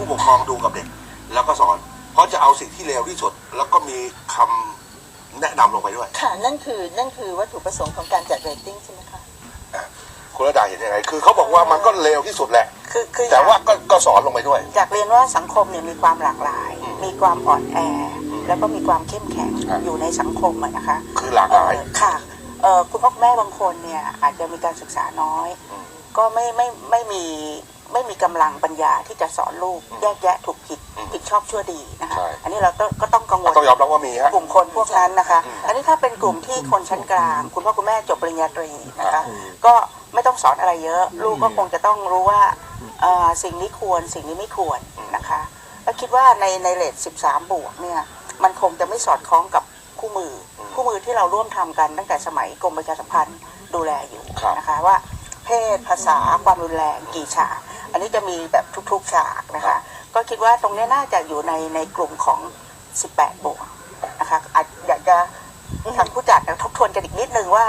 ผู้ปกครองดูกับเด็ก แล้วก็สอน เพราะจะเอาสิ่งที่เลวที่สุด แล้วก็มีคำแนะนำลงไปด้วย ค่ะนั่นคือนั่นคือวัตถุประสงค์ของการจัดเรตติ้งใช่ไหมคะคุณระดาเห็นยังไงคือเขาบอกว่ามันก็เลวที่สุดแหละ คือคือแต่ว่าก็ก็สอนลงไปด้วยอยากเรียนว่าสังคมเนี่ยมีความหลากหลายอืมมีความอ่อนแออมแล้วก็มีความเข้มแข็งครับอยู่ในสังคมอะนะคะ คือหลากหลายเอ่อค่ะเอ่อคุณพ่อคุณแม่บางคนเนี่ยอาจจะมีการศึกษาน้อยอืมก็ไม่ไม่ไม่มี ไม่มีกำลังปัญญาที่จะสอนลูกอืมแยกแยะถูกผิดอืมผิดชอบชั่วดีนะคะใช่อันนี้เราก็ก็ต้องกังวลต้องยอมรับว่ามีฮะกลุ่มคนพวกนั้นนะคะอืมอันนี้ถ้าเป็นกลุ่มที่คนชั้นกลาง คุณพ่อคุณแม่จบปริญญาตรีนะครัคะบก็ไม่ต้องสอนอะไรเยอะ ลูกก็คงจะต้องรู้ว่าเอ่อสิ่งนี้ควรสิ่งนี้ไม่ควรนะคะแล้วคิดว่าในในเลท13 บวกเนี่ยมันคงจะไม่สอดคล้องกับคู่มืออมคู่มือที่เราร่วมทำกันตั้งแต่สมัยกรมประชาสัมพันธ์ดูแลอยู่ครับนะคะว่าเพศภาษาความรุนแรงกี่ฉาก อันนี้จะมีแบบทุกๆฉากนะคะ ก็คิดว่าตรงเนี้ยน่าจะอยู่ในในกลุ่มของ 18 บวกนะคะอาจอยากจะทางผู้จัดทบทวนกันอีกนิดนึงว่า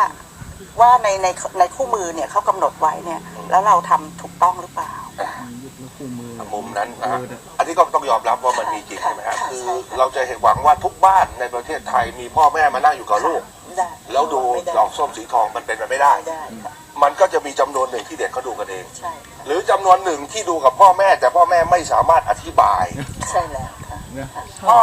ว่าในในในคู่มือเนี่ยเขากำหนดไว้เนี่ย แล้วเราทำถูกต้องหรือเปล่ามุมนั้นนะฮะอันนี้ก็ต้องยอมรับว่ามันมีจริงค่ะใช่ไหมฮะค่ะคือใช่ค่ะเราจะเห็นหวังว่าทุกบ้านในประเทศไทยมีพ่อแม่มานั่งอยู่กับลูก ได้แล้วดูไม่ได้ดอกส้มสีทองมันเป็นไปไม่ได้ ไม่ได้ค่ะมันก็จะมีจำนวนหนึ่งที่เด็กเขาดูกันเอง ใช่ค่ะหรือจำนวนหนึ่งที่ดูกับพ่อแม่ แต่พ่อแม่ไม่สามารถอธิบายใช่แล้วค่ะพ่อ